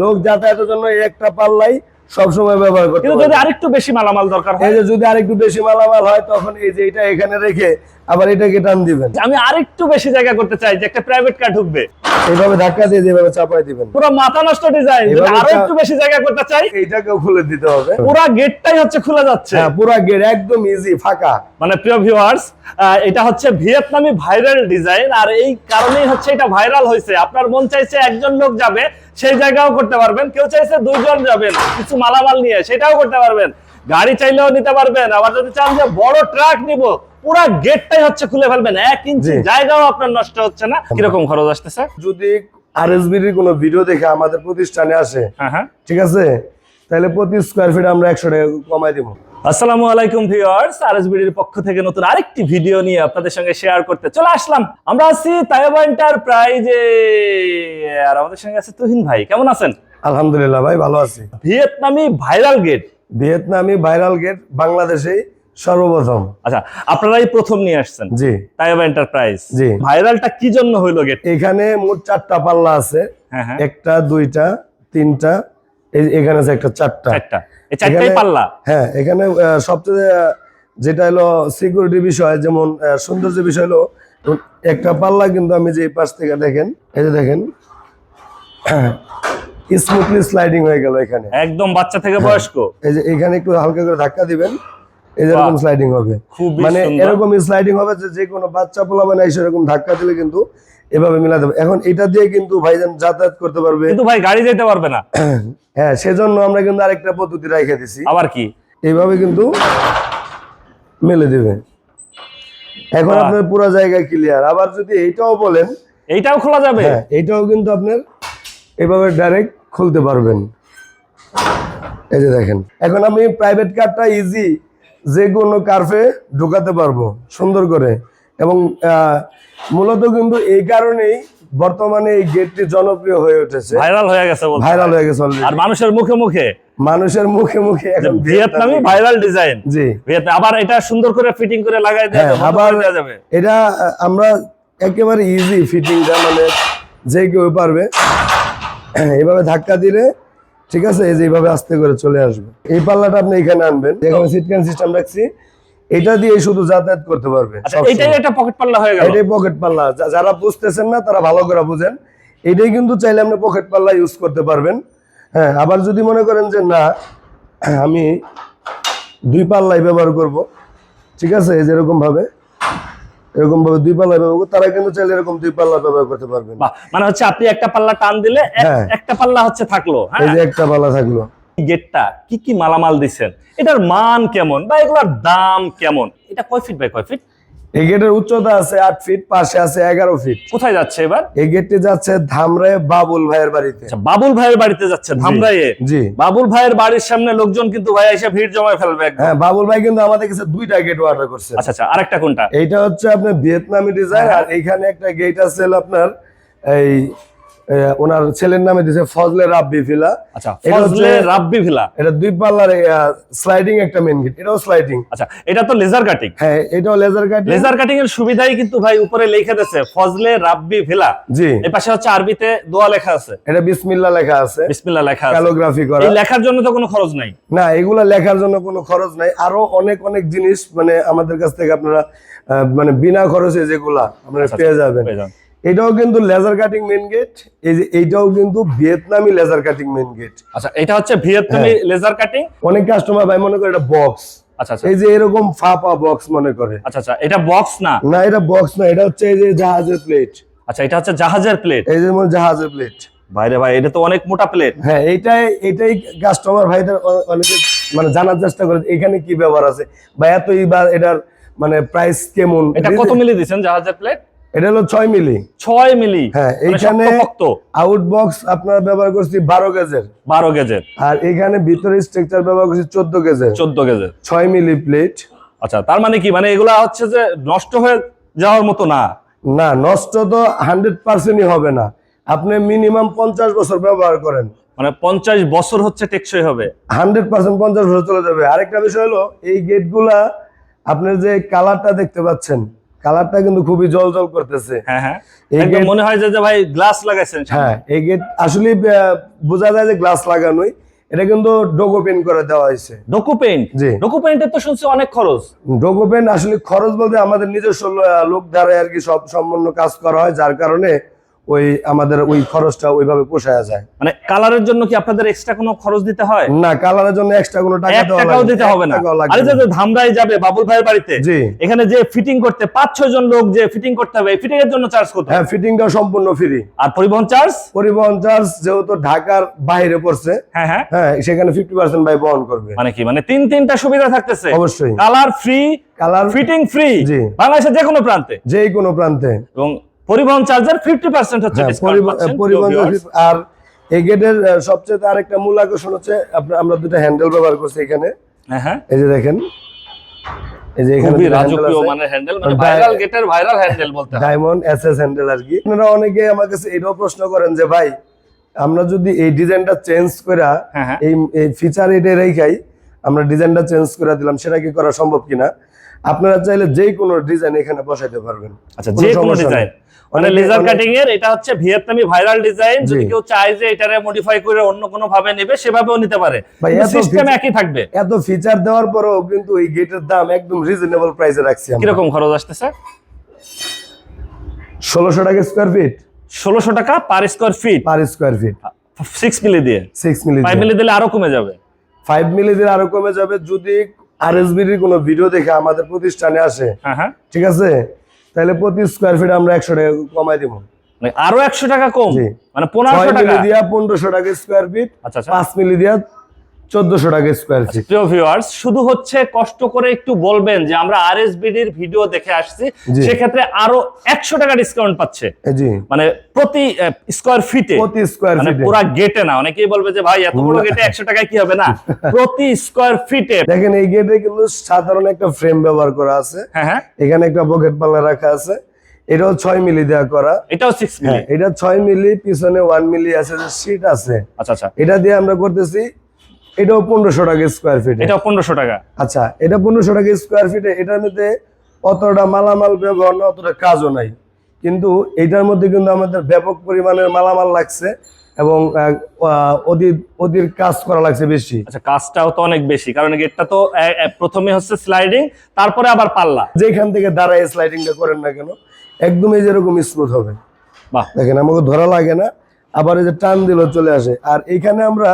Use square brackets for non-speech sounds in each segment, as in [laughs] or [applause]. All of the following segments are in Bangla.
লোক যাতায়াতের জন্য একটা পাল্লাই সবসময় ব্যবহার করতে যদি আরেকটু বেশি মালামাল দরকার হয়? যদি আরেকটু বেশি মালামাল হয় তখন এই যে এটা এখানে রেখে আবার এটাকে টান দিবেন। আমি আরেকটু বেশি জায়গা করতে চাই যে একটা প্রাইভেট কার ঢুকবে। এইভাবে ধাক্কা দিয়ে যেভাবে দিবেন। পুরো মাথা নষ্ট ডিজাইন আরও একটু বেশি জায়গা করতে চাই এইটাকেও খুলে দিতে হবে। পুরো গেটটাই হচ্ছে খুলে যাচ্ছে। হ্যাঁ পুরা গেট একদম ইজি ফাঁকা। মানে প্রিয় ভিউয়ার্স এটা হচ্ছে ভিয়েতনামি ভাইরাল ডিজাইন আর এই কারণেই হচ্ছে এটা ভাইরাল হয়েছে। আপনার মন চাইছে একজন লোক যাবে সেই জায়গাও করতে পারবেন। কেউ চাইছে দুইজন যাবেন কিছু মালামাল নিয়ে সেটাও করতে পারবেন। গাড়ি চাইলেও নিতে পারবেন। আবার যদি চান যে বড় ট্রাক নিব পুরো গেটটাই হচ্ছে খুলে ফেলবেন। এক ইঞ্চি জায়গাও আপনার নষ্ট হচ্ছে না। কীরকম খরচ আসতেছে? যদি আরএসবির কোনো ভিডিও দেখে আমাদের প্রতিষ্ঠানে আসে হ্যাঁ হ্যাঁ। ঠিক আছে? তাহলে প্রতি স্কোয়ার ফিট আমরা একশো টাকা কমাই দিব। আসসালামু আলাইকুম ভিউয়ার্স আরএসবিডির পক্ষ থেকে নতুন আরেকটি ভিডিও নিয়ে আপনাদের সঙ্গে শেয়ার করতে চলে আসলাম। আমরা আছি তাইবা এন্টারপ্রাইজে আর আমাদের সঙ্গে আছে তুহিন ভাই। কেমন আছেন? আলহামদুলিল্লাহ ভাই ভালো আছি। Vietnamese viral gate. Vietnamese viral gate বাংলাদেশেই। সর্বপ্রথম। আচ্ছা আপনারাই প্রথম নিয়ে আসছেন। জি। তাইবা এন্টারপ্রাইজ জি। ভাইরালটা কি জন্য হইল গেট? এখানে মোট চারটা পাল্লা আছে। হ্যাঁ হ্যাঁ। একটা দুইটা তিনটা এখানে আছে একটা চারটা। চারটা। এই চারটাই পাল্লা? হ্যাঁ এখানে সবচেয়ে যেটা হলো সিকিউরিটি বিষয় যেমন সৌন্দর্য বিষয় হলো একটা পাল্লা কিন্তু আমি যে পাশ থেকে দেখেন এই যে দেখেন [clears throat] স্মুথলি স্লাইডিং হয়ে গেল এখানে। একদম বাচ্চা থেকে বয়স্ক। এই যে এখানে একটু হালকা করে ধাক্কা দিবেন। এরকম স্লাইডিং হবে। মানে এরকম স্লাইডিং হবে যে যে কোনো বাচ্চা পোলা মানে ধাক্কা দিলে কিন্তু এভাবে মিলাতে হবে এখন এটা দিয়ে কিন্তু ভাইজান যাতায়াত করতে পারবে। কিন্তু ভাই গাড়ি যেতে পারবে না। [clears throat] হ্যাঁ সেজন্য আমরা কিন্তু আরেকটা পদ্ধতি রেখে দিছি। আবার কি? এইভাবে কিন্তু মেলে দিবে। এখন আপনার পুরো জায়গায় ক্লিয়ার আবার যদি এইটাও বলেন এইটাও খোলা যাবে? হ্যাঁ এইটাও কিন্তু আপনার এভাবে ডাইরেক্ট খুলতে পারবেন। এই যে দেখেন। এখন আমি প্রাইভেট কারটা ইজি যে কোনো কার্ফে ঢুকাতে পারব সুন্দর করে। এবং মূলত কিন্তু এই কারণেই বর্তমানে এই গেটটি জনপ্রিয় হয়ে উঠেছে। ভাইরাল হয়ে গেছে বলতে ভাইরাল হয়ে গেছে আর মানুষের মুখে মুখে। মানুষের মুখে মুখে ভিয়েতনামি। Viral design. জি। ভিয়েতনাম। আবার এটা সুন্দর করে ফিটিং করে লাগাই দেওয়া হ্যাঁ, আবার- যাবে। এটা আমরা একেবারে ইজি ফিটিংটা মানে যে কেউ পারবে। এইভাবে ধাক্কা দিলে ঠিক আছে? এই যে এইভাবে আস্তে করে চলে আসবে। এই পাল্লাটা আপনি এখানে আনবেন। যেখানে সিটকান সিস্টেম রাখছি। এটা দিয়ে শুধু যাতায়াত করতে পারবে। আচ্ছা এটাই একটা পকেট পাল্লা হয়ে গেল। এটাই পকেট পাল্লা। যারা বুঝতেছেন না তারা ভালো করে বুঝেন। এটাই কিন্তু চাইলে আপনি পকেট পাল্লা ইউজ করতে পারবেন। হ্যাঁ আবার যদি মনে করেন যে না আমি দুই পাল্লাই ব্যবহার করব ঠিক আছে? যেরকম ভাবে এরকম ভাবে দুই পাল্লা ব্যবহার তারা কিন্তু চাইলে এরকম দুই পাল্লা ব্যবহার করতে পারবেন মানে হচ্ছে আপনি একটা পাল্লা টান দিলে হ্যাঁ। একটা পাল্লা হচ্ছে থাকল এই হ্যাঁ যে একটা পাল্লা থাকল। গেটটা কি কি মালামাল দিছেন এটার মান কেমন? বা এগুলোর দাম কেমন? এটা কয় ফিট বাই কয় ফিট এই গেটের উচ্চতা আছে আট ফিট পাশে আছে এগারো ফিট কোথায় যাচ্ছে এবার? এই গেটটি যাচ্ছে ধামরায় বাবুল ভাইয়ের বাড়িতে। আচ্ছা বাবুল ভাইয়ের বাড়িতে যাচ্ছে ধামরায়ে জি। বাবুল ভাইয়ের বাড়ির সামনে লোকজন কিন্তু ভাই এসে ভিড় জমায় ফেলবে হ্যাঁ বাবুল ভাই কিন্তু আমাদের কাছে দুইটা গেট অর্ডার করছে। আচ্ছা আচ্ছা আরেকটা কোনটা? এইটা হচ্ছে আপনার ভিয়েতনামি ডিজাইন হ্যাঁ। আর এইখানে একটা গেট আছে আপনার এই ওনার ছেলের নামে দিয়েছে ফজলে রাব্বি ফিলা আচ্ছা ফজলে রাব্বি ভিলা। এটা দুই পাল্লার স্লাইডিং একটা মেন গেট এটাও স্লাইডিং আচ্ছা এটা তো লেজার কাটিং হ্যাঁ এটাও লেজার কাট লেজার কাটিং এর সুবিধাই কিন্তু ভাই উপরে লিখে দিয়েছে ফজলে রাব্বি ভিলা। জি। এই পাশে হচ্ছে আরবিতে দোয়া লেখা আছে। এটা বিসমিল্লা লেখা আছে। বিসমিল্লাহ লেখা আছে। ক্যালোগ্রাফি করা। এই লেখার জন্য তো কোনো খরচ নাই। না এগুলা লেখার জন্য কোনো খরচ নাই। আরও অনেক অনেক জিনিস মানে আমাদের কাছ থেকে আপনারা মানে বিনা খরচে যেগুলা আপনারা আচ্ছা, পেয়ে যাবেন। পেয়ে যান। এটাও কিন্তু লেজার কাটিং মেন গেট এই যে এইটাও কিন্তু ভিয়েতনামি লেজার কাটিং মেন গেট আচ্ছা এটা হচ্ছে ভিয়েতনামি লেজার কাটিং অনেক কাস্টমার ভাই মনে করে এটা বক্স আচ্ছা আচ্ছা। এই যে এরকম ফাপা বক্স মনে করে। আচ্ছা আচ্ছা এটা বক্স না? না এটা বক্স না এটা হচ্ছে এই যে জাহাজের প্লেট আচ্ছা এটা হচ্ছে জাহাজের প্লেট এই যে জাহাজের প্লেট ভাইরে ভাই এটা তো অনেক মোটা প্লেট হ্যাঁ এইটাই এটাই কাস্টমার ভাইদের অনেকে মানে জানার চেষ্টা করে এখানে কি ব্যবহার আছে বা এতই বা এটার মানে প্রাইস কেমন। এটা কত মিলি দিছেন জাহাজের প্লেট এটা হলো ছয় মিলি। ছয় মিলি। হ্যাঁ, মানে এইখানে- শক্ত আপনার ব্যবহার করছি বারো গেজের বারো গেজের আর এখানে ভিতরে স্ট্রাকচার ব্যবহার করছি চোদ্দ গেজের চোদ্দ গেজের ছয় মিলি প্লেট আচ্ছা তার মানে কি? মানে এগুলা হচ্ছে যে নষ্ট হয়ে যাওয়ার মতো না? না নষ্ট তো হান্ড্রেড পার্সেন্টই হবে না। আপনি মিনিমাম পঞ্চাশ বছর ব্যবহার করেন। মানে পঞ্চাশ বছর হচ্ছে টেকসই হবে। হান্ড্রেড পার্সেন্ট পঞ্চাশ বছর চলে যাবে। আরেকটা বিষয় হলো এই গেটগুলা আপনার যে কালারটা দেখতে পাচ্ছেন কালারটা কিন্তু খুবই জল জল করতেছে। হ্যাঁ হ্যাঁ। মনে হয় যে ভাই গ্লাস লাগাইছেন হ্যাঁ এই গেট আসলে বোঝা যায় যে গ্লাস লাগানোই। এটা কিন্তু ডোকো পেন করে দেওয়া হয়েছে। ডোকো পেন্ট জি। ডোকো তো শুনছি অনেক খরচ। ডোকো পেন আসলে খরচ বলতে আমাদের নিজস্ব লোক দ্বারা আর কি সব সম্পূর্ণ কাজ করা হয় যার কারণে ওই আমাদের ওই খরচটা ওইভাবে পোষায় যায়। মানে কালারের জন্য কি আপনাদের এক্সট্রা কোনো খরচ দিতে হয়? না কালারের জন্য এক্সট্রা কোনো টাকা টাকাও। দিতে হবে না। আরে যে ধামরাই যাবে বাবুল ভাইয়ের বাড়িতে এখানে যে ফিটিং করতে পাঁচ ছয় জন লোক যে ফিটিং করতে হবে ফিটিং এর জন্য চার্জ কত? হ্যাঁ ফিটিংটাও সম্পূর্ণ ফ্রি আর পরিবহন চার্জ পরিবহন চার্জ যেহেতু ঢাকার বাইরে পড়ছে হ্যাঁ হ্যাঁ। হ্যাঁ সেখানে ফিফটি পার্সেন্ট ভাই বহন করবে। মানে কি? মানে তিন তিনটা সুবিধা থাকতেছে। অবশ্যই। Colour free colour fitting free. বাংলাদেশের যে কোনো প্রান্তে। যেই কোনো প্রান্তে। এবং পরিবহন চার্জের ফিফটি পার্সেন্ট হচ্ছে হ্যাঁ, পরিবহন আর এই গেটের সবচেয়ে আরেকটা মূল আকর্ষণ হচ্ছে আমরা দুটো হ্যান্ডেল ব্যবহার করছি এখানে। হ্যাঁ হ্যাঁ। এই যে দেখেন এই যে এখানে খুবই দুটো handle রাজকীয় মানে হ্যান্ডেল মানে ভাইরাল গেটের ভাইরাল হ্যান্ডেল বলতে ডায়মন্ড এস এস হ্যান্ডেল আর কি। আপনারা অনেকে আমার কাছে এটাও প্রশ্ন করেন যে ভাই আমরা যদি এই ডিজাইনটা চেঞ্জ করে হ্যাঁ। এই এই ফিচার এটা রেখাই আমরা ডিজাইনটা চেঞ্জ করে দিলাম সেটা কি করা সম্ভব কিনা? আপনারা চাইলে যে কোনো ডিজাইন এখানে বসাইতে পারবেন। আচ্ছা যে কোনো ডিজাইন মানে লেজার কাটিং এর এটা হচ্ছে ভিয়েতনামি ভাইরাল ডিজাইন যদি কেউ চায় যে এটারে মডিফাই করে অন্য কোনো ভাবে নেবে সেভাবেও নিতে পারে। সিস্টেম একই থাকবে। এত ফিচার দেওয়ার পরেও কিন্তু এই গেটের দাম একদম রিজনেবল প্রাইসে রাখছি আমরা। কীরকম খরচ আসতেছে? ষোলোশো টাকা স্কোয়ার ফিট ষোলোশো টাকা per square feet per square feet six milli দিয়ে। সিক্স মিলি ফাইভ মিলি দিলে আরও কমে যাবে। ফাইভ মিলি দিয়ে আরও কমে যাবে যদি আর এস কোনো ভিডিও দেখে আমাদের প্রতিষ্ঠানে আসে হ্যাঁ হ্যাঁ। ঠিক আছে? তাহলে প্রতি স্কোয়ার ফিট আমরা একশো টাকা কমাই দিব। মানে আরও একশো টাকা কম? মানে পনেরোশো টাকা? দিয়া পনেরোশো টাকা স্কোয়ার ফিট আচ্ছা আচ্ছা। পাঁচ মিলি দিয়া চোদ্দশো টাকা স্কোয়ার ফিট প্রিয় ভিউয়ার্স শুধু হচ্ছে কষ্ট করে একটু বলবেন যে আমরা আরএসবিডির ভিডিও দেখে আসছি সেক্ষেত্রে আরও একশো টাকা ডিসকাউন্ট পাচ্ছে। জি। মানে প্রতি স্কোয়ার ফিটে প্রতি স্কোয়ার ফিটে পুরা গেটে না। অনেকেই বলবে যে ভাই এত বড় গেটে একশো কি হবে? না। [laughs] প্রতি স্কোয়ার ফিটে দেখেন এই গেটে কিন্তু সাধারণ একটা ফ্রেম ব্যবহার করা আছে। হ্যাঁ হ্যাঁ। এখানে একটা পকেট পাল্লা রাখা আছে। এটাও ছয় মিলি দেওয়া করা। এটাও সিক্স মিলি। হ্যাঁ এটা ছয় মিলি পিছনে ওয়ান মিলি আছে সিট আছে। আচ্ছা আচ্ছা। এটা দিয়ে আমরা করতেছি এটাও পনেরোশো টাকা স্কোয়ার ফিট এটা পনেরোশো টাকা। আচ্ছা এটা পনেরোশো টাকা স্কোয়ার ফিটে এটার মধ্যে অতটা মালামাল ব্যবহার না অতটা কাজও নাই। কিন্তু এটার মধ্যে কিন্তু আমাদের ব্যাপক পরিমাণের মালামাল লাগছে এবং অধীর অধীর কাজ করা লাগছে বেশি। আচ্ছা কাজটাও তো অনেক বেশি কারণ গেটটা তো প্রথমে হচ্ছে স্লাইডিং তারপরে আবার পাল্লা। যেখান থেকে দাঁড়ায় স্লাইডিংটা করেন না কেন একদমই যেরকম স্মুথ হবে। বাহ। দেখেন আমাকে ধরা লাগে না আবার এই যে টান দিলেও চলে আসে। আর এখানে আমরা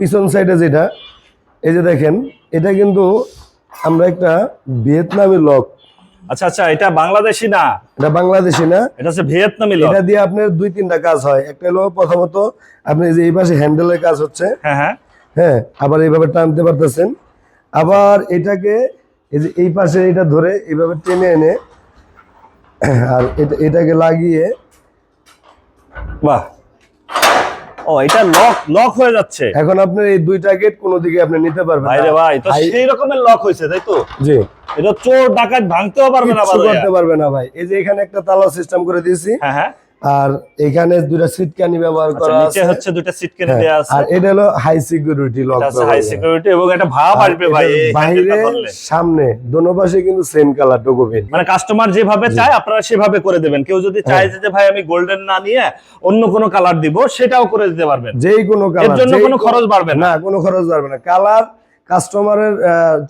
পিছন সাইডে যেটা এই যে দেখেন এটা কিন্তু আমরা একটা ভিয়েতনামি লক। আচ্ছা আচ্ছা এটা বাংলাদেশি না? এটা বাংলাদেশি না। এটা হচ্ছে ভিয়েতনামি লক। এটা দিয়ে আপনার দুই তিনটা কাজ হয়। একটা হলো প্রথমত আপনি যে এই পাশে হ্যান্ডেলের কাজ হচ্ছে। হ্যাঁ হ্যাঁ। হ্যাঁ আবার এইভাবে টানতে পারতেছেন। আবার এটাকে এই যে এই পাশে এটা ধরে এইভাবে টেনে এনে আর এটা এটাকে লাগিয়ে বাহ। ও এটা লক লক হয়ে যাচ্ছে। এখন আপনি এই দুইটা গেট কোনো দিকে আপনি নিতে পারবেন ভাই রে ভাই তো সেই রকমের লক হয়েছে তাই তো? জি। এটা চোর ডাকাত ভাঙতেও পারবে না পারবে না ভাই। এই যে এখানে একটা তালা সিস্টেম করে দিয়েছি। হ্যাঁ হ্যাঁ। আর এখানে দুইটা সিটকানি ব্যবহার আচ্ছা করা নিচে হচ্ছে দুটো সিট কিনে হ্যাঁ, আছে। আর এটা হলো হাই সিকিউরিটি লক আছে হাই সিকিউরিটি এবং একটা ভাব আসবে ভাই বাইরে সামনে দোনো পাশে কিন্তু সেম কালার ডকুমেন্ট মানে কাস্টমার যেভাবে চায় আপনারা সেভাবে করে দেবেন। কেউ যদি চায় হ্যাঁ। যে ভাই আমি গোল্ডেন না নিয়ে অন্য কোনো কালার দিব সেটাও করে দিতে পারবেন। যেই কোনো এর জন্য কোনো খরচ বাড়বে না। কোনো খরচ বাড়বে না। কালার কাস্টমারের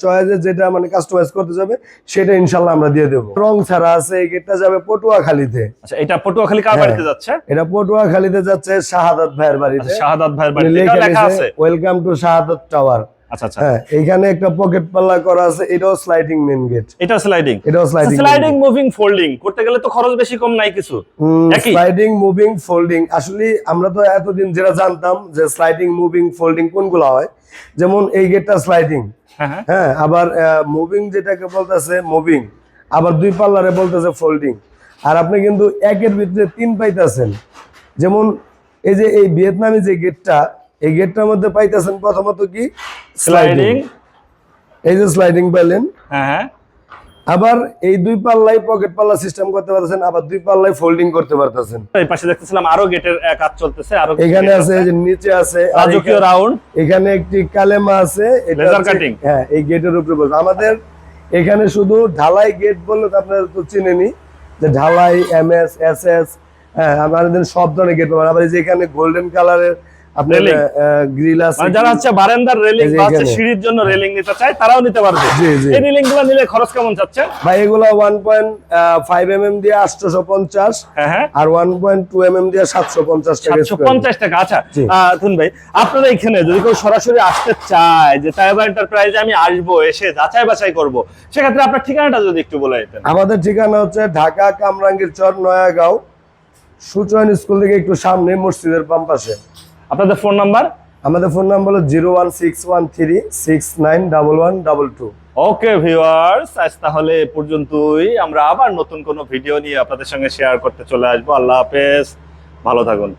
চয়েসে যেটা মানে কাস্টমাইজ করতে যাবে সেটা ইনশাল্লাহ আমরা দিয়ে দেবো। রং ছাড়া আছে এই গেটটা যাবে পটুয়াখালীতে। আচ্ছা এটা পটুয়াখালী কার হ্যাঁ। বাড়িতে যাচ্ছে? এটা পটুয়াখালীতে যাচ্ছে শাহাদাত ভাইয়ের বাড়িতে। আচ্ছা, শাহাদাত ভাইয়ের বাড়িতে। এটাও লেখা আছে। ওয়েলকাম টু শাহাদাত টাওয়ার আচ্ছা আচ্ছা। হ্যাঁ এইখানে একটা পকেট পাল্লা করা আছে এটাও স্লাইডিং মেন গেট এটা স্লাইডিং এটাও স্লাইডিং স্লাইডিং মুভিং ফোল্ডিং করতে গেলে তো খরচ বেশি কম নাই কিছু। স্লাইডিং মুভিং ফোল্ডিং আসলে আমরা তো এতদিন যেটা জানতাম যে স্লাইডিং মুভিং ফোল্ডিং কোনগুলো হয় যেমন এই গেটটা স্লাইডিং হ্যাঁ হ্যাঁ। হ্যাঁ আবার মুভিং যেটাকে বলতেছে মুভিং আবার দুই পাল্লারে বলতেছে ফোল্ডিং আর আপনি কিন্তু একের ভিতরে তিন পাইতেছেন। যেমন এই যে এই ভিয়েতনামি যে গেটটা এই গেটটার মধ্যে পাইতেছেন প্রথমত কি? স্লাইডিং এই যে স্লাইডিং পাইলেন। হ্যাঁ হ্যাঁ। আবার এই দুই পাল্লাই পকেট পাল্লা সিস্টেম করতে পারতেছেন আবার দুই পাল্লাই ফোল্ডিং করতে পারতেছেন। এই পাশে দেখতেছিলাম আরও গেটের কাজ চলতেছে আরও এখানে আছে যে নিচে আছে রাজকীয় রাউন্ড এখানে একটি কালেমা আছে এটা হচ্ছে- cutting। হ্যাঁ এই গেটের উপরে বলব আমাদের এখানে শুধু ঢালাই গেট বললে তো আপনারা তো চিনেনি যে ঢালাই এম এস এস এস হ্যাঁ আমাদের সব ধরনের গেট পাবেন। আবার এই যে এখানে গোল্ডেন কালারের আপনার গ্রিল আছে মানে যারা হচ্ছে বারান্দার রেলিং এই বা সিঁড়ির জন্য রেলিং নিতে চায় তারাও নিতে পারবে। জি, জি। এই রেলিংগুলো নিলে খরচ কেমন ভাই এগুলো দিয়ে পঞ্চাশ হ্যাঁ হ্যাঁ। আর এম দিয়ে টাকা আচ্ছা। ভাই আপনারা এখানে যদি কেউ সরাসরি আসতে চায় যে তাইবা এন্টারপ্রাইজে আমি আসব এসে যাচাই বাছাই করব সেক্ষেত্রে আপনার ঠিকানাটা যদি একটু বলে দিতেন। আমাদের ঠিকানা হচ্ছে ঢাকা কামরাঙ্গীর চর নয়াগাঁও সুচয়ন স্কুল থেকে একটু সামনে মসজিদের পাম্প পাশে। আপনাদের ফোন নাম্বার? আমাদের ফোন নাম্বার হলো zero one six one three six nine double one double two. Okay viewers আজ তাহলে এ পর্যন্তই। আমরা আবার নতুন কোনো ভিডিও নিয়ে আপনাদের সঙ্গে শেয়ার করতে চলে আসব। আল্লাহ হাফেজ। ভালো থাকুন।